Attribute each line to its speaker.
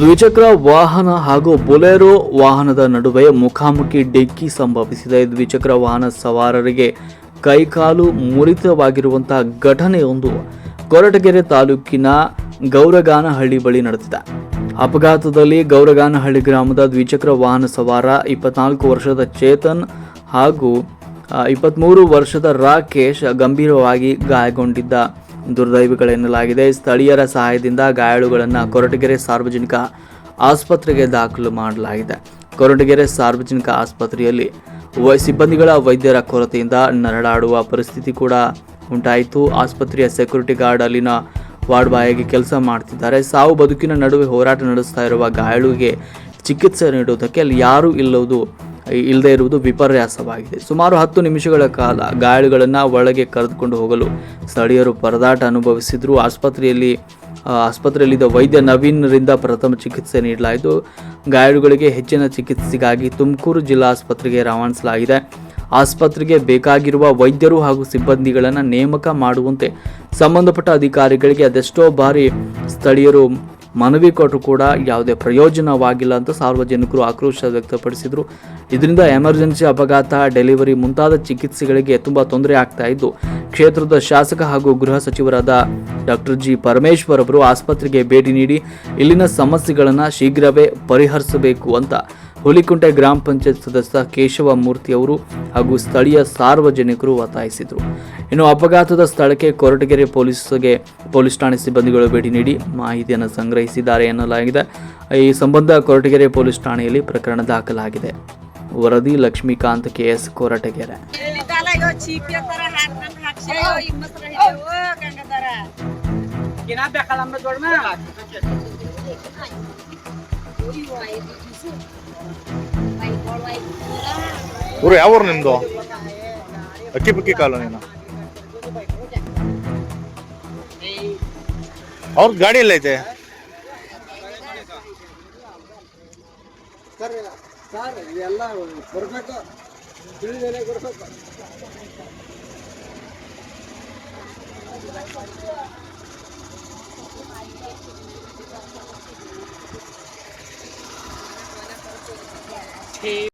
Speaker 1: ದ್ವಿಚಕ್ರ ವಾಹನ ಹಾಗೂ ಬೊಲೆರೋ ವಾಹನದ ನಡುವೆ ಮುಖಾಮುಖಿ ಡಿಕ್ಕಿ ಸಂಭವಿಸಿದೆ. ದ್ವಿಚಕ್ರ ವಾಹನ ಸವಾರರಿಗೆ ಕೈಕಾಲು ಮುರಿತವಾಗಿರುವಂತಹ ಘಟನೆಯೊಂದು ಕೊರಟಗೆರೆ ತಾಲೂಕಿನ ಗೌರಗಾನಹಳ್ಳಿ ಬಳಿ ನಡೆದಿದೆ. ಅಪಘಾತದಲ್ಲಿ ಗೌರಗಾನಹಳ್ಳಿ ಗ್ರಾಮದ ದ್ವಿಚಕ್ರ ವಾಹನ ಸವಾರ ಇಪ್ಪತ್ನಾಲ್ಕು ವರ್ಷದ ಚೇತನ್ ಹಾಗೂ ಇಪ್ಪತ್ತ್ಮೂರು ವರ್ಷದ ರಾಕೇಶ್ ಗಂಭೀರವಾಗಿ ಗಾಯಗೊಂಡಿದ್ದ ದುರ್ದೈವಿಗಳೆನ್ನಲಾಗಿದೆ ಸ್ಥಳೀಯರ ಸಹಾಯದಿಂದ ಗಾಯಾಳುಗಳನ್ನು ಕೊರಟಗೆರೆ ಸಾರ್ವಜನಿಕ ಆಸ್ಪತ್ರೆಗೆ ದಾಖಲು ಮಾಡಲಾಗಿದೆ. ಕೊರಟಗೆರೆ ಸಾರ್ವಜನಿಕ ಆಸ್ಪತ್ರೆಯಲ್ಲಿ ಸಿಬ್ಬಂದಿಗಳ ವೈದ್ಯರ ಕೊರತೆಯಿಂದ ನರಳಾಡುವ ಪರಿಸ್ಥಿತಿ ಕೂಡ ಉಂಟಾಯಿತು. ಆಸ್ಪತ್ರೆಯ ಸೆಕ್ಯೂರಿಟಿ ಗಾರ್ಡ್ ಅಲ್ಲಿನ ವಾರ್ಡ್ ಬಾಯಾಗಿ ಕೆಲಸ ಮಾಡ್ತಿದ್ದಾರೆ. ಸಾವು ಬದುಕಿನ ನಡುವೆ ಹೋರಾಟ ನಡೆಸ್ತಾ ಇರುವ ಗಾಯಾಳುಗೆ ಚಿಕಿತ್ಸೆ ನೀಡುವುದಕ್ಕೆ ಅಲ್ಲಿ ಯಾರೂ ಇಲ್ಲುವುದು ಇಲ್ಲದೆ ಇರುವುದು ವಿಪರ್ಯಾಸವಾಗಿದೆ. ಸುಮಾರು ಹತ್ತು ನಿಮಿಷಗಳ ಕಾಲ ಗಾಯಾಳುಗಳನ್ನು ಒಳಗೆ ಕರೆದುಕೊಂಡು ಹೋಗಲು ಸ್ಥಳೀಯರು ಪರದಾಟ ಅನುಭವಿಸಿದ್ರು. ಆಸ್ಪತ್ರೆಯಲ್ಲಿ ಆಸ್ಪತ್ರೆಯಲ್ಲಿದ್ದ ವೈದ್ಯ ನವೀನ್ರಿಂದ ಪ್ರಥಮ ಚಿಕಿತ್ಸೆ ನೀಡಲಾಯಿತು. ಗಾಯಾಳುಗಳಿಗೆ ಹೆಚ್ಚಿನ ಚಿಕಿತ್ಸೆಗಾಗಿ ತುಮಕೂರು ಜಿಲ್ಲಾ ಆಸ್ಪತ್ರೆಗೆ ರವಾನಿಸಲಾಗಿದೆ. ಆಸ್ಪತ್ರೆಗೆ ಬೇಕಾಗಿರುವ ವೈದ್ಯರು ಹಾಗೂ ಸಿಬ್ಬಂದಿಗಳನ್ನು ನೇಮಕ ಮಾಡುವಂತೆ ಸಂಬಂಧಪಟ್ಟ ಅಧಿಕಾರಿಗಳಿಗೆ ಅದೆಷ್ಟೋ ಬಾರಿ ಸ್ಥಳೀಯರು ಮನವಿ ಕೊಟ್ಟರು ಕೂಡ ಯಾವುದೇ ಪ್ರಯೋಜನವಾಗಿಲ್ಲ ಅಂತ ಸಾರ್ವಜನಿಕರು ಆಕ್ರೋಶ ವ್ಯಕ್ತಪಡಿಸಿದರು. ಇದರಿಂದ ಎಮರ್ಜೆನ್ಸಿ ಅಪಘಾತ, ಡೆಲಿವರಿ ಮುಂತಾದ ಚಿಕಿತ್ಸೆಗಳಿಗೆ ತುಂಬ ತೊಂದರೆ ಆಗ್ತಾ ಇದ್ದು, ಕ್ಷೇತ್ರದ ಶಾಸಕ ಹಾಗೂ ಗೃಹ ಸಚಿವರಾದ ಡಾಕ್ಟರ್ ಜಿ ಪರಮೇಶ್ವರ್ ಅವರು ಆಸ್ಪತ್ರೆಗೆ ಭೇಟಿ ನೀಡಿ ಇಲ್ಲಿನ ಸಮಸ್ಯೆಗಳನ್ನು ಶೀಘ್ರವೇ ಪರಿಹರಿಸಬೇಕು ಅಂತ ಹುಲಿಕುಂಟೆ ಗ್ರಾಮ ಪಂಚಾಯತ್ ಸದಸ್ಯ ಕೇಶವ ಮೂರ್ತಿ ಅವರು ಹಾಗೂ ಸ್ಥಳೀಯ ಸಾರ್ವಜನಿಕರು ಒತ್ತಾಯಿಸಿದರು. ಇನ್ನು ಅಪಘಾತದ ಸ್ಥಳಕ್ಕೆ ಕೊರಟಗೆರೆ ಪೊಲೀಸ್ಗೆ ಪೊಲೀಸ್ ಠಾಣೆ ಸಿಬ್ಬಂದಿಗಳು ಭೇಟಿ ನೀಡಿ ಮಾಹಿತಿಯನ್ನು ಸಂಗ್ರಹಿಸಿದ್ದಾರೆ ಎನ್ನಲಾಗಿದೆ. ಈ ಸಂಬಂಧ ಕೊರಟಗೆರೆ ಪೊಲೀಸ್ ಠಾಣೆಯಲ್ಲಿ ಪ್ರಕರಣ ದಾಖಲಾಗಿದೆ. ವರದಿ ಲಕ್ಷ್ಮೀಕಾಂತ್
Speaker 2: ಕೆ ಎಸ್ ಕೊರಟಗೆರೆ
Speaker 3: ಊರು ಯಾವ ಊರು ನಿಮ್ಮದು ಅಕ್ಕಿ ಪಕ್ಕಿ ಕಾಲೋನಿನ ಅವ್ರದ್ದು ಗಾಡಿ ಎಲ್ಲ ಐತೆ ಬರ್ಬೇಕು He